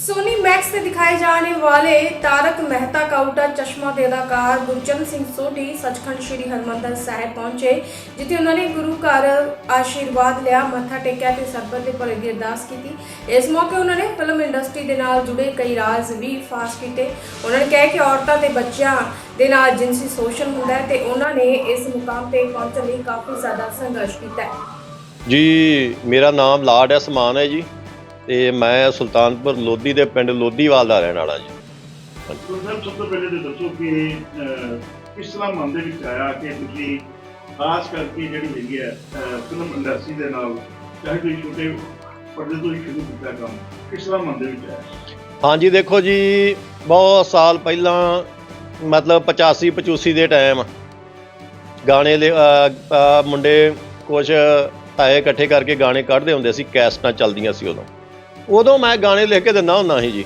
Sony Max से दिखाए जाने वाले तारक मेहता का उल्टा चश्मा ਦੇ ਅਦਾਕਾਰ ਗੁਰਚਰਨ ਸਿੰਘ ਸੋਢੀ ਸੱਚਖੰਡ ਸ੍ਰੀ ਹਰਮੰਦਰ ਸਾਹਿਬ ਪਹੁੰਚੇ ਜਿੱਥੇ ਉਹਨਾਂ ਨੇ ਗੁਰੂ ਘਰ ਆਸ਼ੀਰਵਾਦ ਲਿਆ ਮੱਥਾ ਟੇਕਿਆ ਤੇ ਸਰਬਤ ਦੇ ਭਲੇ ਦੀ ਅਰਦਾਸ ਕੀਤੀ ਇਸ ਮੌਕੇ ਉਹਨਾਂ ਨੇ ਫਿਲਮ ਇੰਡਸਟਰੀ ਦੇ ਨਾਲ ਜੁੜੇ ਕਈ ਰਾਜ਼ ਵੀ ਫਾਸ਼ ਕੀਤੇ ਉਹਨਾਂ ਨੇ ਕਿਹਾ ਕਿ ਔਰਤਾਂ ਤੇ ਬੱਚਿਆਂ ਦੇ ਨਾਲ ਜਿਨਸੀ ਸ਼ੋਸ਼ਣ ਹੁੰਦਾ ਹੈ ਤੇ ਉਹਨਾਂ ਨੇ ਇਸ ਮੁਕਾਮ ਤੇ ਪਹੁੰਚਣ ਲਈ ਕਾਫੀ ਜ਼ਿਆਦਾ ਸੰਘਰਸ਼ ਕੀਤਾ ਹੈ ਜੀ ਮੇਰਾ ਨਾਮ ਲਾਡ ਅਸਮਾਨ ਹੈ ਜੀ ਤੇ ਮੈਂ ਸੁਲਤਾਨਪੁਰ ਲੋਧੀ ਦੇ ਪਿੰਡ ਲੋਧੀਵਾਲ ਦਾ ਰਹਿਣ ਵਾਲਾ ਜੀ। ਸੋ ਸਰ ਸਭ ਤੋਂ ਪਹਿਲੇ ਤੇ ਦੱਸੋ ਕਿ ਅਹ, ਕਿਸ ਤਰ੍ਹਾਂ ਮਨ ਦੇ ਵਿੱਚ ਆਇਆ ਕਿ ਤੁਸੀਂ ਖਾਸ ਕਰਕੇ ਜਿਹੜੀ ਹੈਗੀ ਹੈ ਫਿਲਮ ਇੰਡਸਟਰੀ ਦੇ ਨਾਲ ਚਾਹੇ ਤੁਸੀਂ ਛੋਟੇ ਪਰਦੇ ਤੋਂ ਹੀ ਸ਼ੁਰੂ ਕੀਤਾ ਕੰਮ ਕਿਸ ਤਰ੍ਹਾਂ ਮਨ ਦੇ ਵਿੱਚ ਆਇਆ? ਹਾਂਜੀ ਦੇਖੋ ਜੀ ਬਹੁਤ ਸਾਲ ਪਹਿਲਾਂ ਮਤਲਬ 85 85 ਦੇ ਟਾਈਮ ਗਾਣੇ ਦੇ ਅਹ, ਅਹ, ਮੁੰਡੇ ਕੁਝ ਤਾਏ ਇਕੱਠੇ ਕਰਕੇ ਗਾਣੇ ਕੱਢਦੇ ਹੁੰਦੇ ਸੀ ਕੈਸਟਾਂ ਚੱਲਦੀਆਂ ਸੀ ਉਦੋਂ। ਉਦੋਂ ਮੈਂ ਗਾਣੇ ਲਿਖ ਕੇ ਦਿੰਦਾ ਹੁੰਦਾ ਸੀ ਜੀ।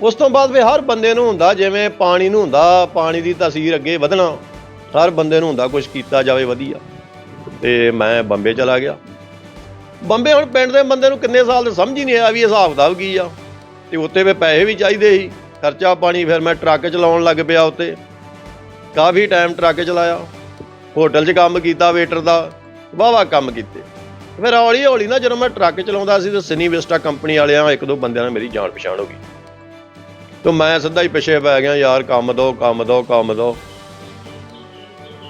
ਉਸ ਤੋਂ ਬਾਅਦ ਵੀ ਹਰ ਬੰਦੇ ਨੂੰ ਹੁੰਦਾ, ਜਿਵੇਂ ਪਾਣੀ ਨੂੰ ਹੁੰਦਾ, ਪਾਣੀ ਦੀ ਤਸਵੀਰ ਅੱਗੇ ਵਧਣਾ, ਹਰ ਬੰਦੇ ਨੂੰ ਹੁੰਦਾ ਕੁਝ ਕੀਤਾ ਜਾਵੇ ਵਧੀਆ। ਤੇ ਮੈਂ ਬੰਬੇ ਚਲਾ ਗਿਆ। ਬੰਬੇ ਹੁਣ ਪਿੰਡ ਦੇ ਬੰਦੇ ਨੂੰ ਕਿੰਨੇ ਸਾਲ ਦੇ ਸਮਝ ਹੀ ਨਹੀਂ ਆਇਆ ਵੀ ਇਹ ਹਿਸਾਬ ਕਿਤਾਬ ਕੀ ਆ। ਤੇ ਉੱਤੇ ਵੀ ਪੈਸੇ ਵੀ ਚਾਹੀਦੇ ਸੀ, ਖਰਚਾ ਪਾਣੀ ਫਿਰ ਮੈਂ ਟਰੱਕ ਚਲਾਉਣ ਲੱਗ ਪਿਆ ਉੱਤੇ। ਕਾਫੀ ਟਾਈਮ ਟਰੱਕ ਚਲਾਇਆ। ਹੋਟਲ 'ਚ ਕੰਮ ਕੀਤਾ ਵੇਟਰ ਦਾ ਵਾਵਾ ਕੰਮ ਕੀਤੇ। ਫਿਰ ਹੌਲੀ ਹੌਲੀ ਨਾ ਜਦੋਂ ਮੈਂ ਟਰੱਕ ਚਲਾਉਂਦਾ ਸੀ ਤੇ ਸਿਨੀ ਵਿਸਟਾ ਕੰਪਨੀ ਵਾਲਿਆਂ ਇੱਕ ਦੋ ਬੰਦਿਆਂ ਨਾਲ ਮੇਰੀ ਜਾਣ ਪਛਾਣ ਹੋ ਗਈ। ਤੇ ਮੈਂ ਸਿੱਧਾ ਹੀ ਪਿੱਛੇ ਪੈ ਗਿਆ, ਯਾਰ ਕੰਮ ਦੋ ਕੰਮ ਦੋ ਕੰਮ ਦੋ।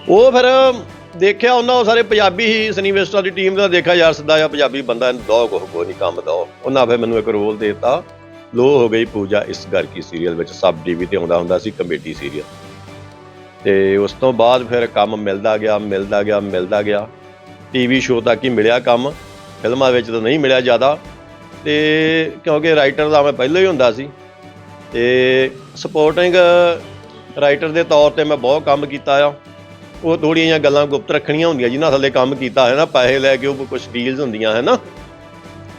ਉਹ ਫਿਰ ਦੇਖਿਆ ਉਹਨਾਂ ਉਹ ਸਾਰੇ ਪੰਜਾਬੀ ਹੀ ਸਿਨੀ ਵਿਸਟਾ ਦੀ ਟੀਮ ਦਾ ਦੇਖਿਆ, ਯਾਰ ਸਿੱਧਾ ਜਿਹਾ ਪੰਜਾਬੀ ਬੰਦਾ ਇਹਨੂੰ ਦੋ ਕੋ ਕੋਈ ਨਹੀਂ ਕੰਮ ਦੋ। ਉਹਨਾਂ ਫਿਰ ਮੈਨੂੰ ਇੱਕ ਰੋਲ ਦੇਤਾ। ਲੋ ਹੋ ਗਈ ਪੂਜਾ ਇਸ ਘਰ ਕੀ ਸੀਰੀਅਲ ਵਿੱਚ। ਸਬ ਟੀਵੀ ਤੇ ਆਉਂਦਾ ਹੁੰਦਾ ਸੀ ਕਮੇਡੀ ਸੀਰੀਅਲ ਤੇ ਉਸ ਤੋਂ ਬਾਅਦ ਫਿਰ ਕੰਮ ਮਿਲਦਾ ਗਿਆ ਮਿਲਦਾ ਗਿਆ ਮਿਲਦਾ ਗਿਆ। ਟੀਵੀ ਸ਼ੋਅ ਤੱਕ ਹੀ ਮਿਲਿਆ ਕੰਮ। ਫਿਲਮਾਂ ਵਿੱਚ ਤਾਂ ਨਹੀਂ ਮਿਲਿਆ ਜ਼ਿਆਦਾ। ਤੇ ਕਿਉਂਕਿ ਰਾਈਟਰ ਦਾ ਮੈਂ ਪਹਿਲਾਂ ਹੀ ਹੁੰਦਾ ਸੀ। ਤੇ ਸਪੋਰਟਿੰਗ ਰਾਈਟਰ ਦੇ ਤੌਰ ਤੇ ਮੈਂ ਬਹੁਤ ਕੰਮ ਕੀਤਾ ਆ। ਉਹ ਥੋੜ੍ਹੀਆਂ ਜਿਹੀਆਂ ਗੱਲਾਂ ਗੁਪਤ ਰੱਖਣੀਆਂ ਹੁੰਦੀਆਂ ਜਿਨ੍ਹਾਂ ਥੱਲੇ ਕੰਮ ਕੀਤਾ ਹੈ ਨਾ। ਪੈਸੇ ਲੈ ਕੇ ਉਹ ਕੁਝ ਡੀਲਸ ਹੁੰਦੀਆਂ ਹੈ ਨਾ।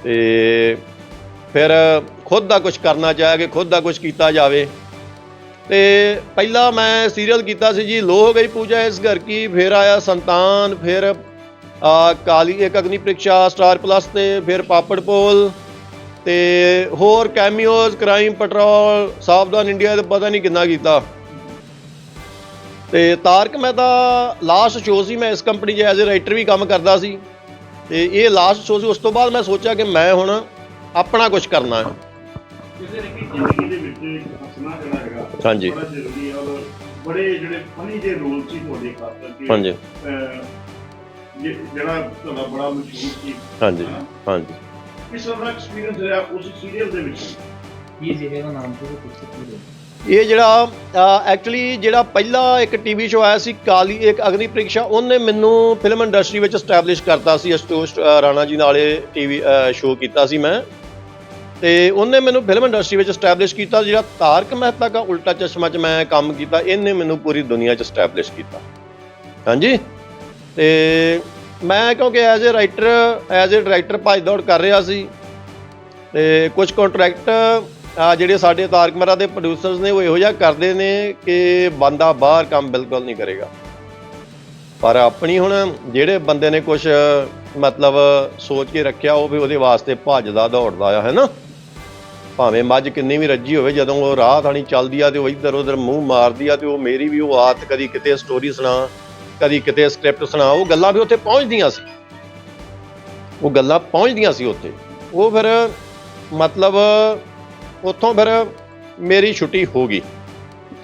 ਤੇ ਫਿਰ ਖੁਦ ਦਾ ਕੁਝ ਕਰਨਾ ਚਾਹਿਆ ਕਿ ਖੁਦ ਦਾ ਕੁਝ ਕੀਤਾ ਜਾਵੇ। ਤੇ ਪਹਿਲਾਂ ਮੈਂ ਸੀਰੀਅਲ ਕੀਤਾ ਸੀ ਜੀ। ਲੋਹ ਹੋ ਗਈ ਪੂਜਾ ਇਸ ਘਰ ਕੀ। ਫਿਰ ਆਇਆ ਸੰਤਾਨ। ਫਿਰ ਕਾਲੀ ਇੱਕ ਅਗਨੀ ਪ੍ਰੀਖਿਆ ਸਟਾਰ ਪਲੱਸ ਤੇ ਫਿਰ ਪਾਪੜ ਪੋਲ ਤੇ ਹੋਰ cameos crime patrol Savdhaan India ਤੇ ਪਤਾ ਨਹੀਂ ਕਿੰਨਾ ਕੀਤਾ। ਤੇ ਤਾਰਕ ਮਹਿਤਾ ਲਾਸਟ ਸ਼ੋਅ ਸੀ ਮੈਂ ਇਸ ਕੰਪਨੀ 'ਚ ਐਜ਼ ਅ ਰਾਈਟਰ ਵੀ ਕੰਮ ਕਰਦਾ ਸੀ। ਤੇ ਇਹ ਲਾਸਟ ਸ਼ੋਅ ਸੀ ਉਸ ਤੋਂ ਬਾਅਦ ਮੈਂ ਸੋਚਿਆ ਕਿ ਮੈਂ ਹੁਣ ਆਪਣਾ ਕੁਝ ਕਰਨਾ ਹੈ। ਕਿਸੇ ਨੇ ਕਿ ਜ਼ਿੰਦਗੀ ਦੇ ਵਿੱਚ ਹੱਸਣਾ ਜਿਹੜਾ ਹੈਗਾ ਹਾਂਜੀ। ਬੜਾ ਜ਼ਰੂਰੀ ਹੈ ਔਰ ਬੜੇ ਜਿਹੜੇ ਫਨੀ ਜੇ ਰੋਲ ਸੀ ਤੁਹਾਡੇ ਕਰਕੇ ਹਾਂਜੀ। ਜੇ- ਜਿਹੜਾ ਤੁਹਾਡਾ ਬੜਾ ਮਸ਼ਹੂਰ ਸੀ। ਹਾਂਜੀ। ਹਾਂਜੀ। ਕਿਸ ਤਰ੍ਹਾਂ ਦਾ ਐਕਸਪੀਰੀਅੰਸ ਰਿਹਾ ਉਸ ਸੀਰੀਅਲ ਦੇ ਵਿੱਚ? ਇਹ ਜ਼ਿਲ੍ਹੇ ਦਾ ਨਾਮ ਤੋਂ ਕੁਝ ਪੂਰੇ ਇਹ ਜਿਹੜਾ ਐਕਚੁਅਲੀ ਜਿਹੜਾ ਪਹਿਲਾ ਇੱਕ ਟੀਵੀ ਸ਼ੋਅ ਆਇਆ ਸੀ ਕਾਲੀ ਇੱਕ ਅਗਨੀ ਪ੍ਰੀਖਿਆ ਉਹਨੇ ਮੈਨੂੰ ਫਿਲਮ ਇੰਡਸਟਰੀ ਵਿੱਚ ਸਟੈਬਲਿਸ਼ ਕਰਤਾ ਸੀ ਅਸ਼ਤੋਸ਼ ਅ, ਰਾਣਾ ਜੀ ਨਾਲੇ ਟੀਵੀ ਸ਼ੋਅ ਕੀਤਾ ਸੀ ਮੈਂ। ਤੇ ਉਹਨੇ ਮੈਨੂੰ ਫਿਲਮ ਇੰਡਸਟਰੀ ਵਿੱਚ ਸਟੈਬਲਿਸ਼ ਕੀਤਾ ਜਿਹੜਾ ਤਾਰਕ ਮਹਿਤਾ ਦਾ ਉਲਟਾ ਚਸ਼ਮਾ 'ਚ ਮੈਂ ਕੰਮ ਕੀਤਾ ਇਹਨੇ ਮੈਨੂੰ ਪੂਰੀ ਦੁਨੀਆ 'ਚ ਸਟੈਬਲਿਸ਼ ਕੀਤਾ। ਹਾਂਜੀ? ਤੇ ਮੈਂ ਕਿਉਂਕਿ as a writer as a director ਭੱਜ ਦੌੜ ਕਰ ਰਿਹਾ ਸੀ। ਤੇ ਕੁਝ ਕੰਟਰੈਕਟ ਜਿਹੜੇ ਸਾਡੇ ਤਾਰਕ ਮਹਿਤਾ ਦੇ ਪ੍ਰੋਡਿਊਸਰਸ ਨੇ ਉਹ ਇਹੋ ਜਿਹਾ ਕਰਦੇ ਨੇ ਕਿ ਬੰਦਾ ਬਾਹਰ ਕੰਮ ਬਿਲਕੁਲ ਨਹੀਂ ਕਰੇਗਾ। ਪਰ ਆਪਣੀ ਹੁਣ ਜਿਹੜੇ ਬੰਦੇ ਨੇ ਕੁਝ ਮਤਲਬ ਸੋਚ ਕੇ ਰੱਖਿਆ ਉਹ ਵੀ ਉਹਦੇ ਵਾਸਤੇ ਭੱਜਦਾ, ਦੌੜਦਾ ਆ ਹੈ ਨਾ ਭਾਵੇਂ ਮੱਝ ਕਿੰਨੀ ਵੀ ਰੱਜੀ ਹੋਵੇ, ਜਦੋਂ ਉਹ ਰਾਹ ਥਾਣੀ ਚੱਲਦੀ ਆ ਤੇ ਉਹ ਇੱਧਰ ਉੱਧਰ ਮੂੰਹ ਮਾਰਦੀ ਆ ਤੇ ਉਹ ਮੇਰੀ ਵੀ ਉਹ ਆਤ ਕਦੀ ਕਿਤੇ ਸਟੋਰੀ ਸੁਣਾ ਕਦੀ ਕਿਤੇ ਸਕ੍ਰਿਪਟ ਸੁਣਾ ਉਹ ਗੱਲਾਂ ਵੀ ਉੱਥੇ ਪਹੁੰਚਦੀਆਂ ਸੀ। ਉਹ ਗੱਲਾਂ ਪਹੁੰਚਦੀਆਂ ਸੀ ਉੱਥੇ। ਉਹ ਫਿਰ ਮਤਲਬ ਉੱਥੋਂ ਫਿਰ ਮੇਰੀ ਛੁੱਟੀ ਹੋ ਗਈ।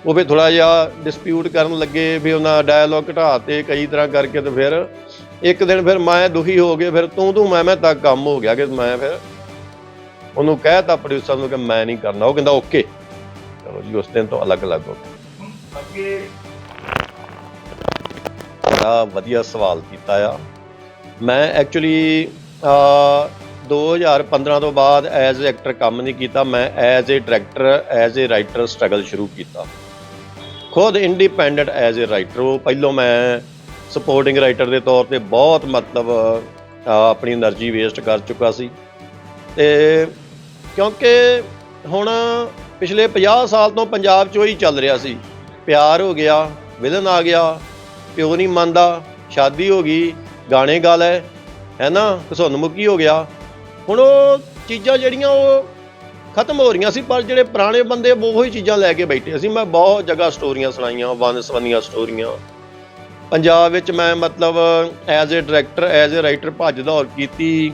ਉਹ ਫਿਰ ਥੋੜਾ ਜਿਹਾ ਡਿਸਪਿਊਟ ਕਰਨ ਲੱਗੇ ਵੀ ਉਹਨਾਂ ਡਾਇਲੋਗ ਘਟਾਤੇ ਕਈ ਤਰ੍ਹਾਂ ਕਰਕੇ ਤੇ ਫਿਰ ਇੱਕ ਦਿਨ ਫਿਰ ਮੈਂ ਦੁਖੀ ਹੋ ਗਿਆ ਫਿਰ ਤੂੰ ਤੂੰ ਮੈਂ ਮੈਂ ਤੱਕ ਕੰਮ ਹੋ ਗਿਆ ਕਿ ਮੈਂ ਫਿਰ ਉਹਨੂੰ ਕਹਿਤਾ ਪ੍ਰੋਡਿਊਸਰ ਨੂੰ ਕਿ ਮੈਂ ਨਹੀਂ ਕਰਨਾ। ਉਹ ਕਹਿੰਦਾ ਓਕੇ ਚਲੋ ਜੀ, ਉਸ ਦਿਨ ਤੋਂ ਅਲੱਗ-ਅਲੱਗ ਹੋ ਗਏ ਅੱਗੇ ਬੜਾ ਵਧੀਆ ਸਵਾਲ ਕੀਤਾ ਆ। ਮੈਂ ਐਕਚੁਅਲੀ 2015 ਤੋਂ ਬਾਅਦ ਐਜ਼ ਐਕਟਰ ਕੰਮ ਨਹੀਂ ਕੀਤਾ, ਮੈਂ as a director as a writer struggle ਸ਼ੁਰੂ ਕੀਤਾ। ਖੁਦ ਇੰਡੀਪੈਂਡੈਂਟ ਐਜ਼ ਅ ਰਾਈਟਰ ਉਹ ਪਹਿਲੋਂ ਮੈਂ ਸਪੋਰਟਿੰਗ ਰਾਈਟਰ ਦੇ ਤੌਰ ਤੇ ਬਹੁਤ ਮਤਲਬ ਆਪਣੀ એનર્ਜੀ ਵੇਸਟ ਕਰ ਚੁੱਕਾ ਸੀ। ਤੇ ਕਿਉਂਕਿ ਹੁਣ ਪਿਛਲੇ 50 ਸਾਲ ਤੋਂ ਪੰਜਾਬ 'ਚ ਉਹੀ ਚੱਲ ਰਿਹਾ ਸੀ। ਪਿਆਰ ਹੋ ਗਿਆ, ਵਿਲਨ ਆ ਗਿਆ ਪਿਓ ਨਹੀਂ ਮੰਨਦਾ ਸ਼ਾਦੀ ਹੋ ਗਈ ਗਾਣੇ ਗਾ ਲੈ ਹੈ ਨਾ? ਘਸੁੰਨ ਮੁੱਕੀ ਹੋ ਗਿਆ। ਹੁਣ ਉਹ ਚੀਜ਼ਾਂ ਜਿਹੜੀਆਂ ਉਹ ਖਤਮ ਹੋ ਰਹੀਆਂ ਸੀ ਪਰ ਜਿਹੜੇ ਪੁਰਾਣੇ ਬੰਦੇ ਉਹੋ ਹੀ ਚੀਜ਼ਾਂ ਲੈ ਕੇ ਬੈਠੇ ਸੀ। ਮੈਂ ਬਹੁਤ ਜਗ੍ਹਾ ਸਟੋਰੀਆਂ ਸੁਣਾਈਆਂ ਵਨ ਸਵੰਨੀਆਂ ਸਟੋਰੀਆਂ। ਪੰਜਾਬ ਵਿੱਚ ਮੈਂ ਮਤਲਬ as a director as a writer ਭੱਜ ਦੌੜ ਕੀਤੀ।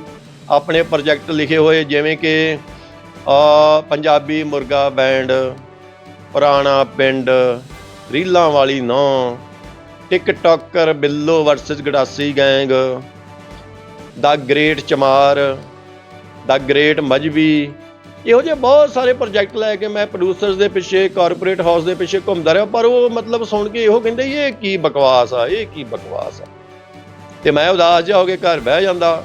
ਆਪਣੇ ਪ੍ਰੋਜੈਕਟ ਲਿਖੇ ਹੋਏ ਜਿਵੇਂ ਕਿ ਅ, ਪੰਜਾਬੀ ਮੁਰਗਾ ਬੈਂਡ ਪੁਰਾਣਾ ਪਿੰਡ ਰੀਲਾਂ ਵਾਲੀ ਨੌ tiktoker Billo versus Gadasi gang, the great Chamar, the great Mazbi. ਇਹੋ ਜਿਹੇ ਬਹੁਤ ਸਾਰੇ ਪ੍ਰੋਜੈਕਟ ਲੈ ਕੇ ਮੈਂ ਪ੍ਰੋਡਿਊਸਰਸ ਦੇ ਪਿੱਛੇ ਕਾਰਪੋਰੇਟ ਹਾਊਸ ਦੇ ਪਿੱਛੇ ਘੁੰਮਦਾ ਰਿਹਾ, ਪਰ ਉਹ ਮਤਲਬ ਸੁਣ ਕੇ ਇਹੋ ਕਹਿੰਦੇ, ਇਹ ਕੀ ਬਕਵਾਸ ਆ, ਇਹ ਕੀ ਬਕਵਾਸ ਆ? ਤੇ ਮੈਂ ਉਦਾਸ ਜਿਹਾ ਹੋ ਕੇ ਘਰ ਬਹਿ ਜਾਂਦਾ।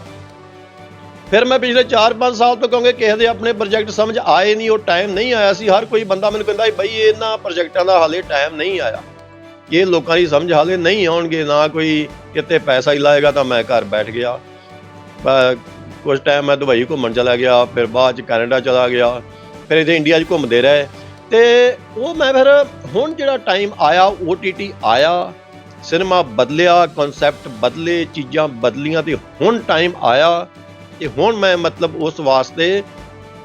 ਫਿਰ ਮੈਂ ਪਿਛਲੇ 4-5 ਸਾਲ ਤੋਂ ਕਹਾਂਗੇ, ਕਿਸੇ ਦੇ ਆਪਣੇ ਪ੍ਰੋਜੈਕਟ ਸਮਝ ਆਏ ਨਹੀਂ, ਉਹ ਟਾਈਮ ਨਹੀਂ ਆਇਆ ਸੀ। ਹਰ ਕੋਈ ਬੰਦਾ ਮੈਨੂੰ ਕਹਿੰਦਾ, ਬਈ, ਇਹਨਾਂ ਪ੍ਰੋਜੈਕਟਾਂ ਦਾ ਹਾਲੇ ਟਾਈਮ ਨਹੀਂ ਆਇਆ। ਇਹ ਲੋਕਾਂ ਦੀ ਸਮਝ ਹਾਲੇ ਨਹੀਂ ਆਉਣਗੇ, ਨਾ ਕੋਈ ਕਿਤੇ ਪੈਸਾ ਹੀ ਲਾਏਗਾ ਤਾਂ ਮੈਂ ਘਰ ਬੈਠ ਗਿਆ। ਬ- ਕੁਝ ਟਾਈਮ ਮੈਂ ਦੁਬਈ ਘੁੰਮਣ ਚਲਾ ਗਿਆ, ਫਿਰ ਬਾਅਦ ਚ ਕੈਨੇਡਾ ਚਲਾ ਗਿਆ, ਫਿਰ ਇੱਥੇ ਇੰਡੀਆ 'ਚ ਘੁੰਮਦੇ ਰਹੇ। ਤੇ ਉਹ ਮੈਂ ਫਿਰ ਹੁਣ ਜਿਹੜਾ ਟਾਈਮ ਆਇਆ OTT ਆਇਆ ਸਿਨੇਮਾ ਬਦਲਿਆ ਕਨਸੈਪਟ ਬਦਲੇ, ਚੀਜ਼ਾਂ ਬਦਲੀਆਂ ਤੇ ਹੁਣ ਟਾਈਮ ਆਇਆ। ਤੇ ਹੁਣ ਮੈਂ ਮਤਲਬ ਉਸ ਵਾਸਤੇ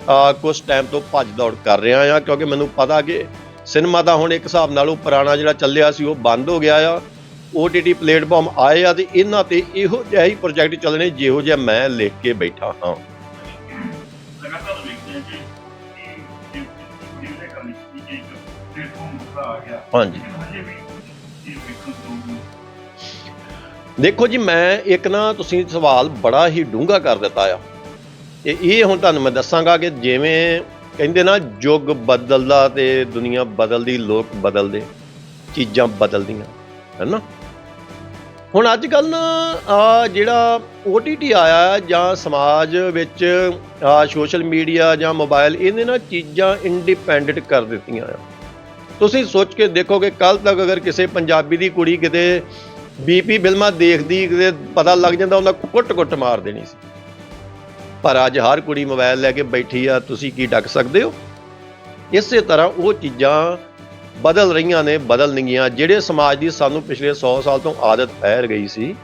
ਆ ਕੁਝ ਟਾਈਮ ਤੋਂ ਭੱਜ ਦੌੜ ਕਰ ਰਿਹਾ ਆ ਕਿਉਂਕਿ ਮੈਨੂੰ ਪਤਾ ਕਿ ਸਿਨੇਮਾ ਦਾ ਹੁਣ ਇੱਕ ਹਿਸਾਬ ਨਾਲ ਉਹ ਪੁਰਾਣਾ ਜਿਹੜਾ ਚੱਲਿਆ ਸੀ ਉਹ ਬੰਦ ਹੋ ਗਿਆ ਆ। OTT ਪਲੇਟਫਾਰਮ ਆਏ ਆ ਤੇ ਇਹਨਾਂ ਤੇ ਇਹੋ ਜਿਹਾ ਹੀ ਪ੍ਰੋਜੈਕਟ ਚੱਲਣੇ ਜਿਹੋ ਜਿਹਾ ਮੈਂ ਲਿਖ ਕੇ ਬੈਠਾ ਹਾਂ। ਹਾਂਜੀ। ਦੇਖੋ ਜੀ ਮੈਂ ਇੱਕ ਨਾ ਤੁਸੀਂ ਸਵਾਲ ਬੜਾ ਹੀ ਡੂੰਘਾ ਕਰ ਦਿੱਤਾ ਆ। ਇਹ ਹੁਣ ਤੁਹਾਨੂੰ ਮੈਂ ਦੱਸਾਂਗਾ ਕਿ ਜਿਵੇਂ ਕਹਿੰਦੇ ਨਾ ਯੁੱਗ ਬਦਲਦਾ ਤੇ ਦੁਨੀਆ ਬਦਲਦੀ, ਲੋਕ ਬਦਲਦੇ, ਚੀਜ਼ਾਂ ਬਦਲਦੀਆਂ, ਹੈਨਾ? ਹੁਣ ਅੱਜ ਕੱਲ ਨਾ, ਆ ਜਿਹੜਾ OTT ਆਇਆ ਜਾਂ ਸਮਾਜ ਵਿੱਚ, ਆ ਸੋਸ਼ਲ ਮੀਡੀਆ ਜਾਂ ਮੋਬਾਈਲ, ਇਹਨੇ ਨਾ ਚੀਜ਼ਾਂ ਇੰਡੀਪੈਂਡੈਂਟ ਕਰ ਦਿੱਤੀਆਂ ਆ। ਤੁਸੀਂ ਸੋਚ ਕੇ ਦੇਖੋ ਕਿ ਕੱਲ ਤੱਕ ਅਗਰ ਕਿਸੇ ਪੰਜਾਬੀ ਦੀ ਕੁੜੀ ਕਿਤੇ ਬੀਪੀ ਫਿਲਮਾਂ ਦੇਖਦੀ, ਕਿਤੇ ਪਤਾ ਲੱਗ ਜਾਂਦਾ, ਉਹਨਾਂ ਕੁੱਟ-ਕੁੱਟ ਮਾਰ ਦੇਣੀ ਸੀ। ਪਰ ਅੱਜ ਹਰ ਕੁੜੀ ਮੋਬਾਈਲ ਲੈ ਕੇ ਬੈਠੀ ਆ, ਤੁਸੀਂ ਕੀ ਡੱਕ ਸਕਦੇ ਹੋ? ਇਸੇ ਤਰ੍ਹਾਂ ਉਹ ਚੀਜ਼ਾਂ ਬਦਲ ਰਹੀਆਂ ਨੇ, ਬਦਲਣਗੀਆਂ। ਜਿਹੜੇ ਸਮਾਜ ਦੀ ਸਾਨੂੰ ਪਿਛਲੇ 100 ਸਾਲ ਤੋਂ ਆਦਤ ਪੈਰ ਗਈ ਸੀ,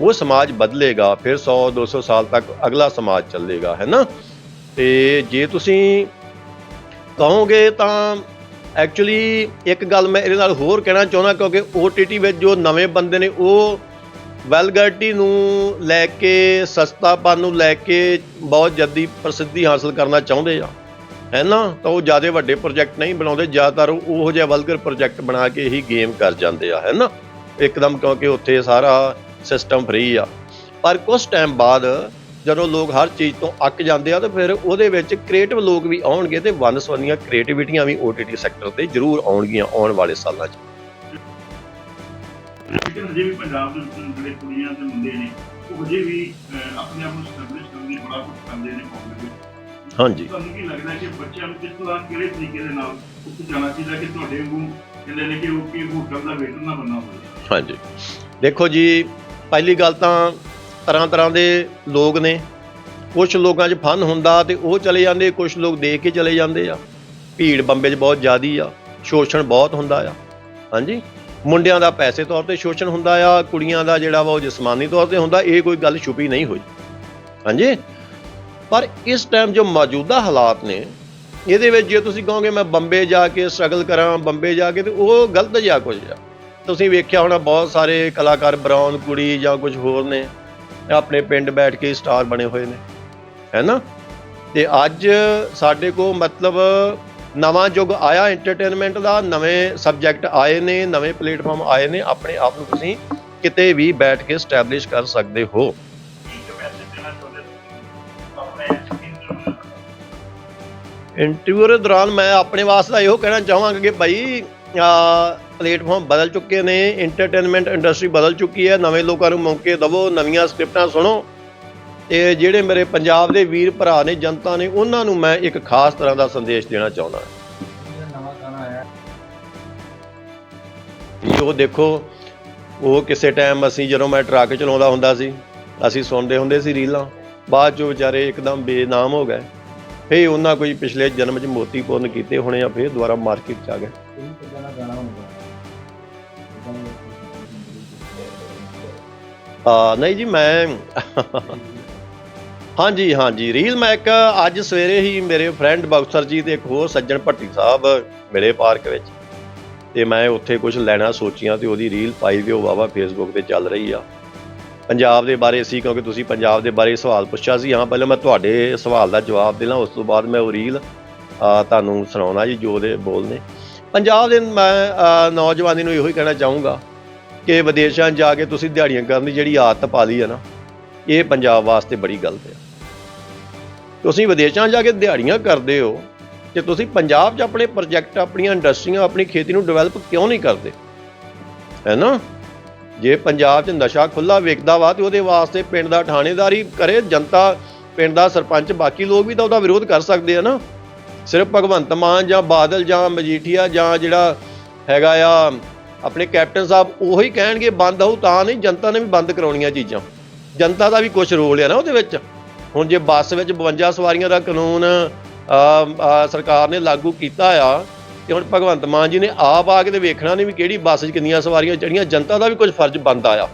ਉਹ ਸਮਾਜ ਬਦਲੇਗਾ, ਫਿਰ 100 200 ਸਾਲ ਤੱਕ ਅਗਲਾ ਸਮਾਜ ਚੱਲੇਗਾ, ਹੈ ਨਾ? ਤੇ ਜੇ ਤੁਸੀਂ ਕਹੋਗੇ ਤਾਂ ਐਕਚੁਅਲੀ ਇੱਕ ਗੱਲ ਮੈਂ ਇਹਦੇ ਨਾਲ ਹੋਰ ਕਹਿਣਾ ਚਾਹੁੰਦਾ, ਕਿਉਂਕਿ OTT ਵਿੱਚ ਜੋ ਨਵੇਂ ਬੰਦੇ ਨੇ, ਉਹ ਵੈਲਗਰਿਟੀ ਨੂੰ ਲੈ ਕੇ ਸਸਤਾਪਨ ਨੂੰ ਲੈ ਕੇ ਬਹੁਤ ਜਲਦੀ ਪ੍ਰਸਿੱਧੀ ਹਾਸਲ ਕਰਨਾ ਚਾਹੁੰਦੇ ਆ। ਹੈ ਨਾ? ਤਾਂ ਉਹ ਜ਼ਿਆਦਾ ਵੱਡੇ ਪ੍ਰੋਜੈਕਟ ਨਹੀਂ ਬਣਾਉਂਦੇ, ਜ਼ਿਆਦਾਤਰ ਉਹ ਉਹੋ ਜਿਹਾ ਵਲਗਰ ਪ੍ਰੋਜੈਕਟ ਬਣਾ ਕੇ ਹੀ ਗੇਮ ਕਰ ਜਾਂਦੇ ਆ, ਹੈ ਨਾ? ਇੱਕਦਮ ਕਿਉਂਕਿ ਉੱਥੇ ਸਾਰਾ ਸਿਸਟਮ ਫ੍ਰੀ ਆ। ਪਰ ਕੁਝ ਟਾਈਮ ਬਾਅਦ ਜਦੋਂ ਲੋਕ ਹਰ ਚੀਜ਼ ਤੋਂ ਅੱਕ ਜਾਂਦੇ ਆ, ਤਾਂ ਫਿਰ ਉਹਦੇ ਵਿੱਚ ਕ੍ਰੀਏਟਿਵ ਲੋਕ ਵੀ ਆਉਣਗੇ ਤੇ ਵੰਨ-ਸਵੰਨੀਆਂ ਕ੍ਰੀਏਟੀਵਿਟੀਆਂ ਵੀ OTT ਸੈਕਟਰ ਤੇ ਜ਼ਰੂਰ ਆਉਣਗੀਆਂ ਆਉਣ ਵਾਲੇ ਸਾਲਾਂ 'ਚ। ਲੇਕਿਨ ਹਜੇ ਵੀ ਪੰਜਾਬ ਦੇ ਵਿੱਚ ਜਿਹੜੇ ਕੁੜੀਆਂ ਤੇ ਮੁੰਡੇ ਨੇ ਉਹ ਹਜੇ ਵੀ ਅਹ, ਆਪਣੇ ਆਪ ਨੂੰ ਸਟੈਬਲਿਸ਼ ਕਰਨ ਦੀ ਬੜਾ ਕੁਝ ਕਰਦੇ ਨੇ ਕੌਮ ਦੇ ਵਿੱਚ। ਹਾਂਜੀ। ਤੁਹਾਨੂੰ ਕੀ ਲੱਗਦਾ ਕਿ ਬੱਚਿਆਂ ਨੂੰ ਕਿਸ ਤਰ੍ਹਾਂ ਕਿਹੜੇ ਤਰੀਕੇ ਦੇ ਨਾਲ ਉੱਥੇ ਜਾਣਾ ਚਾਹੀਦਾ ਕਿ ਤੁਹਾਡੇ ਵਾਂਗੂ ਕਹਿੰਦੇ ਨੇ ਕਿ ਉਹ ਕੀ ਹੋਟਲ ਦਾ ਵੇਟਰ ਨਾ ਬੰਨਾ ਹੋਵੇ? ਹਾਂਜੀ। ਦੇਖੋ ਜੀ ਪਹਿਲੀ ਗੱਲ ਤਾਂ ਤਰ੍ਹਾਂ ਤਰ੍ਹਾਂ ਦੇ ਲੋਕ ਨੇ। ਕੁਝ ਲੋਕਾਂ 'ਚ ਫਨ ਹੁੰਦਾ ਤੇ ਉਹ ਚਲੇ ਜਾਂਦੇ ਕੁਝ ਲੋਕ ਦੇਖ ਕੇ ਚਲੇ ਜਾਂਦੇ ਆ। ਭੀੜ ਬੰਬੇ 'ਚ ਬਹੁਤ ਜ਼ਿਆਦੀ ਆ ਸ਼ੋਸ਼ਣ ਬਹੁਤ ਹੁੰਦਾ ਆ। ਹਾਂਜੀ? ਮੁੰਡਿਆਂ ਦਾ ਪੈਸੇ ਤੌਰ ਤੇ ਸ਼ੋਸ਼ਣ ਹੁੰਦਾ ਆ, ਕੁੜੀਆਂ ਦਾ ਜਿਹੜਾ ਵਾ ਉਹ ਜਿਸਮਾਨੀ ਤੌਰ ਤੇ ਹੁੰਦਾ, ਇਹ ਕੋਈ ਗੱਲ ਛੁਪੀ ਨਹੀਂ ਹੋਈ। ਹਾਂਜੀ? ਪਰ ਇਸ ਟਾਈਮ ਜੋ ਮੌਜੂਦਾ ਹਾਲਾਤ ਨੇ, ਇਹਦੇ ਵਿੱਚ ਜੇ ਤੁਸੀਂ ਕਹੋਗੇ ਮੈਂ ਬੰਬੇ ਜਾ ਕੇ ਸਟਰਗਲ ਕਰਾਂ, ਬੰਬੇ ਜਾ ਕੇ, ਤੇ ਉਹ ਗਲਤ ਜਿਹਾ ਕੁਝ ਆ। ਤੁਸੀਂ ਵੇਖਿਆ ਹੋਣਾ ਬਹੁਤ ਸਾਰੇ ਕਲਾਕਾਰ ਬਰਾਊਨ ਕੁੜੀ ਜਾਂ ਕੁਝ ਹੋਰ ਨੇ, ਆਪਣੇ ਪਿੰਡ ਬੈਠ ਕੇ ਸਟਾਰ ਬਣੇ ਹੋਏ ਨੇ। ਹੈਨਾ ਤੇ ਅੱਜ ਸਾਡੇ ਕੋ ਮਤਲਬ ਨਵਾਂ ਯੁੱਗ ਆਇਆ ਐਂਟਰਟੇਨਮੈਂਟ ਦਾ, ਨਵੇਂ ਸਬਜੈਕਟ ਆਏ ਨੇ, ਨਵੇਂ ਪਲੇਟਫਾਰਮ ਆਏ ਨੇ, ਆਪਣੇ ਆਪ ਨੂੰ ਤੁਸੀਂ ਕਿਤੇ ਵੀ ਬੈਠ ਕੇ ਸਟੈਬਲਿਸ਼ ਕਰ ਸਕਦੇ ਹੋ। ਇੰਟਰਵਿਊ ਦੇ ਦੌਰਾਨ ਮੈਂ ਆਪਣੇ ਵਾਸਤੇ ਇਹੋ ਕਹਿਣਾ ਚਾਹਾਂਗਾ ਕਿ ਭਾਈ ਪਲੇਟਫਾਰਮ ਬਦਲ ਚੁੱਕੇ ਨੇ ਐਂਟਰਟੇਨਮੈਂਟ ਇੰਡਸਟਰੀ ਬਦਲ ਚੁੱਕੀ ਹੈ, ਨਵੇਂ ਲੋਕਾਂ ਨੂੰ ਮੌਕੇ ਦਿਵੋ, ਨਵੀਆਂ ਸਕ੍ਰਿਪਟਾਂ ਸੁਣੋ। ਤੇ ਜਿਹੜੇ ਮੇਰੇ ਪੰਜਾਬ ਦੇ ਵੀਰ ਭਰਾ ਨੇ ਜਨਤਾ ਨੇ ਉਹਨਾਂ ਨੂੰ ਮੈਂ ਇੱਕ ਖਾਸ ਤਰ੍ਹਾਂ ਦਾ ਸੰਦੇਸ਼ ਦੇਣਾ ਚਾਹੁੰਦਾ ਉਹ ਦੇਖੋ ਉਹ ਕਿਸੇ ਟਾਈਮ ਅਸੀਂ ਜਦੋਂ ਮੈਂ ਟਰੱਕ ਚਲਾਉਂਦਾ ਹੁੰਦਾ ਸੀ ਅਸੀਂ ਸੁਣਦੇ ਹੁੰਦੇ ਸੀ ਰੀਲਾਂ ਬਾਅਦ ਚੋਂ ਵਿਚਾਰੇ ਇੱਕਦਮ ਬੇਨਾਮ ਹੋ ਗਏ। ਫੇ ਉਹਨਾਂ ਕੋਈ ਪਿਛਲੇ ਜਨਮ 'ਚ ਮੋਤੀ ਪੁੰਨ ਕੀਤੇ ਹੋਣੇ ਆ ਫੇਰ ਦੁਬਾਰਾ ਮਾਰਕੀਟ 'ਚ ਆ ਗਏ। ਆ ਨਹੀਂ ਜੀ ਮੈਂ ਹਾਂਜੀ ਹਾਂਜੀ। ਰੀਲ ਮੈਂ ਇੱਕ ਅੱਜ ਸਵੇਰੇ ਹੀ ਮੇਰੇ ਫਰੈਂਡ ਬਕਸਰ ਜੀ ਤੇ ਇੱਕ ਹੋਰ ਸੱਜਣ ਭੱਟੀ ਸਾਹਿਬ ਮਿਲੇ ਪਾਰਕ ਵਿੱਚ। ਤੇ ਮੈਂ ਉੱਥੇ ਕੁਝ ਲੈਣਾ ਸੋਚਿਆ ਤੇ ਉਹਦੀ ਰੀਲ ਪਾਈ ਵੀ ਉਹ ਵਾਵਾ ਫੇਸਬੁੱਕ ਤੇ ਚੱਲ ਰਹੀ ਆ। ਪੰਜਾਬ ਦੇ ਬਾਰੇ ਸੀ ਕਿਉਂਕਿ ਤੁਸੀਂ ਪੰਜਾਬ ਦੇ ਬਾਰੇ ਸਵਾਲ ਪੁੱਛਿਆ ਸੀ, ਹਾਂ, ਪਹਿਲਾਂ ਮੈਂ ਤੁਹਾਡੇ ਸਵਾਲ ਦਾ ਜਵਾਬ ਦੇਣਾ ਉਸ ਤੋਂ ਬਾਅਦ ਮੈਂ ਉਹ ਰੀਲ ਤੁਹਾਨੂੰ ਸੁਣਾਉਣਾ ਜੀ, ਜੋ ਉਹਦੇ ਬੋਲ ਨੇ। ਪੰਜਾਬ ਦੇ ਮੈਂ ਨੌਜਵਾਨੀ ਨੂੰ ਇਹੋ ਹੀ ਕਹਿਣਾ ਚਾਹੂੰਗਾ ਕਿ ਵਿਦੇਸ਼ਾਂ 'ਚ ਜਾ ਕੇ ਤੁਸੀਂ ਦਿਹਾੜੀਆਂ ਕਰਨ ਦੀ ਜਿਹੜੀ ਆਦਤ ਪਾ ਲਈ ਹੈ ਨਾ, ਇਹ ਪੰਜਾਬ ਵਾਸਤੇ ਬੜੀ ਗਲਤ ਹੈ ਤੁਸੀਂ ਵਿਦੇਸ਼ਾਂ ਜਾ ਕੇ ਦਿਹਾੜੀਆਂ ਕਰਦੇ ਹੋ, ਤੇ ਤੁਸੀਂ ਪੰਜਾਬ 'ਚ ਆਪਣੇ ਪ੍ਰੋਜੈਕਟ ਆਪਣੀਆਂ ਇੰਡਸਟਰੀਆਂ ਆਪਣੀ ਖੇਤੀ ਨੂੰ ਡਿਵੈਲਪ ਕਿਉਂ ਨਹੀਂ ਕਰਦੇ? ਹੈ ਨਾ? ਜੇ ਪੰਜਾਬ 'ਚ ਨਸ਼ਾ ਖੁੱਲਾ ਵੇਖਦਾ ਵਾ, ਤੇ ਉਹਦੇ ਵਾਸਤੇ ਪਿੰਡ ਦਾ ਥਾਣੇਦਾਰੀ ਕਰੇ, ਜਨਤਾ ਪਿੰਡ ਦਾ ਸਰਪੰਚ, ਬਾਕੀ ਲੋਕ ਵੀ ਤਾਂ ਉਹਦਾ ਵਿਰੋਧ ਕਰ ਸਕਦੇ ਆ ਨਾ। ਸਿਰਫ ਭਗਵੰਤ ਮਾਨ ਜਾਂ ਬਾਦਲ ਜਾਂ ਮਜੀਠੀਆ ਜਾਂ ਜਿਹੜਾ ਹੈਗਾ ਆ, ਆਪਣੇ ਕੈਪਟਨ ਸਾਹਿਬ, ਉਹੀ ਕਹਿਣਗੇ, ਬੰਦ ਹੋਊ ਤਾਂ ਨਹੀਂ, ਜਨਤਾ ਨੇ ਵੀ ਬੰਦ ਕਰਾਉਣੀਆਂ ਚੀਜ਼ਾਂ। ਜਨਤਾ ਦਾ ਵੀ ਕੁਝ ਰੋਲ ਹੈ ਨਾ ਉਹਦੇ ਵਿੱਚ। ਹੁਣ ਜੇ ਬੱਸ ਵਿੱਚ 52 ਸਵਾਰੀਆਂ ਦਾ ਕਾਨੂੰਨ ਸਰਕਾਰ ਨੇ ਲਾਗੂ ਕੀਤਾ ਆ, ਤੇ ਹੁਣ ਭਗਵੰਤ ਮਾਨ ਜੀ ਨੇ ਆਪ ਆ ਕੇ ਤੇ ਵੇਖਣਾ ਨਹੀਂ ਵੀ ਕਿਹੜੀ ਬੱਸ 'ਚ ਕਿੰਨੀਆਂ ਸਵਾਰੀਆਂ ਚੜੀਆਂ ਜਨਤਾ ਦਾ ਵੀ ਕੁਝ ਫਰਜ਼ ਬਣਦਾ ਆ।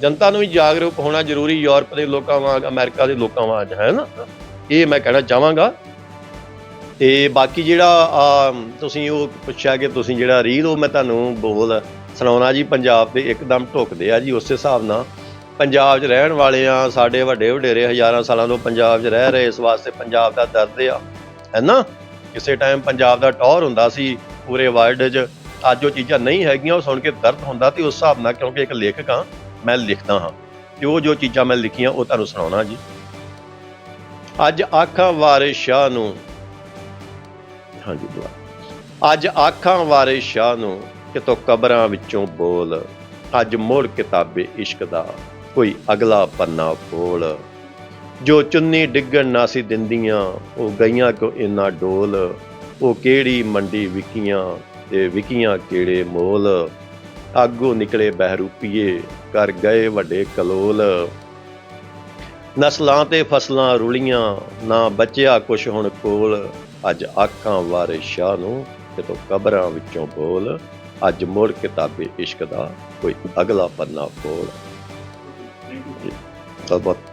ਜਨਤਾ ਨੂੰ ਵੀ ਜਾਗਰੂਕ ਹੋਣਾ ਜ਼ਰੂਰੀ, ਯੂਰਪ ਦੇ ਲੋਕਾਂ ਵਾਂਗ, ਅਮਰੀਕਾ ਦੇ ਲੋਕਾਂ ਵਾਂਗ, ਹੈ ਨਾ? ਇਹ ਮੈਂ ਕਹਿਣਾ ਚਾਹਾਂਗਾ। ਤੇ ਬਾਕੀ ਜਿਹੜਾ ਤੁਸੀਂ ਉਹ ਪੁੱਛਿਆ ਕਿ ਤੁਸੀਂ ਜਿਹੜਾ ਰੀਲ, ਉਹ ਮੈਂ ਤੁਹਾਨੂੰ ਬੋਲ ਸੁਣਾਉਣਾ ਜੀ, ਪੰਜਾਬ ਦੇ ਇੱਕਦਮ ਢੁਕਦੇ ਆ ਜੀ, ਉਸੇ ਹਿਸਾਬ ਨਾਲ। ਪੰਜਾਬ 'ਚ ਰਹਿਣ ਵਾਲੇ ਆ, ਸਾਡੇ ਵੱਡੇ ਵਡੇਰੇ ਹਜ਼ਾਰਾਂ ਸਾਲਾਂ ਤੋਂ ਪੰਜਾਬ 'ਚ ਰਹਿ ਰਹੇ, ਇਸ ਵਾਸਤੇ ਪੰਜਾਬ ਦਾ ਦਰਦ ਆ, ਹੈ ਨਾ? ਕਿਸੇ ਟਾਈਮ ਪੰਜਾਬ ਦਾ ਟੌਰ ਹੁੰਦਾ ਸੀ, ਪੂਰੇ ਵਰਲਡ 'ਚ, ਅੱਜ ਉਹ ਚੀਜ਼ਾਂ ਨਹੀਂ ਹੈਗੀਆਂ, ਉਹ ਸੁਣ ਕੇ ਦਰਦ ਹੁੰਦਾ ਤੇ ਉਸ ਹਿਸਾਬ ਨਾਲ ਕਿਉਂਕਿ ਇੱਕ ਲੇਖਕ ਹਾਂ, ਮੈਂ ਲਿਖਦਾ ਹਾਂ। ਤੇ ਉਹ ਜੋ ਚੀਜ਼ਾਂ ਮੈਂ ਲਿਖੀਆਂ, ਉਹ ਤੁਹਾਨੂੰ ਸੁਣਾਉਣਾ ਜੀ। ਅੱਜ ਆਖਾਂ ਵਾਰਿਸ ਸ਼ਾਹ ਨੂੰ, ਹਾਂਜੀ ਦੁਆ ਅੱਜ ਆਖਾਂ ਵਾਰਿਸ ਸ਼ਾਹ ਨੂੰ, ਕਿਤੋਂ ਕਬਰਾਂ ਵਿੱਚੋਂ ਬੋਲ, ਅੱਜ ਮੁੜ ਕਿਤਾਬੇ ਇਸ਼ਕ ਦਾ। ਕੋਈ ਅਗਲਾ ਪੰਨਾ ਖੋਲ। ਜੋ ਚੁੰਨੀ ਡਿੱਗਣ ਨਾ ਸੀ ਦਿੰਦੀਆਂ, ਉਹ ਗਈਆਂ ਕੋ ਇਨਾ ਡੋਲ? ਉਹ ਕਿਹੜੀ ਮੰਡੀ ਵਿਕੀਆਂ ਤੇ ਵਿਕੀਆਂ ਕਿਹੜੇ ਮੋਲ? ਆਗੂ ਨਿਕਲੇ ਬਹਿਰੂਪੀਏ ਕਰ ਗਏ ਵੱਡੇ ਕਲੋਲ। ਨਸਲਾਂ ਤੇ ਫਸਲਾਂ ਰੁਲੀਆਂ, ਨਾ ਬਚਿਆ ਕੁਛ ਹੁਣ ਕੋਲ। ਅੱਜ ਆਖਾਂ ਵਾਰੇ ਸ਼ਾਹ ਨੂੰ, ਕਿਤੋਂ ਕਬਰਾਂ ਵਿੱਚੋਂ ਬੋਲ। ਅੱਜ ਮੁੜ ਕਿਤਾਬੇ ਇਸ਼ਕ ਦਾ ਕੋਈ ਅਗਲਾ ਪੰਨਾ ਫੋਲ ਥੈਂਕ ਯੂ ਬਹੁਤ ਬਹੁਤ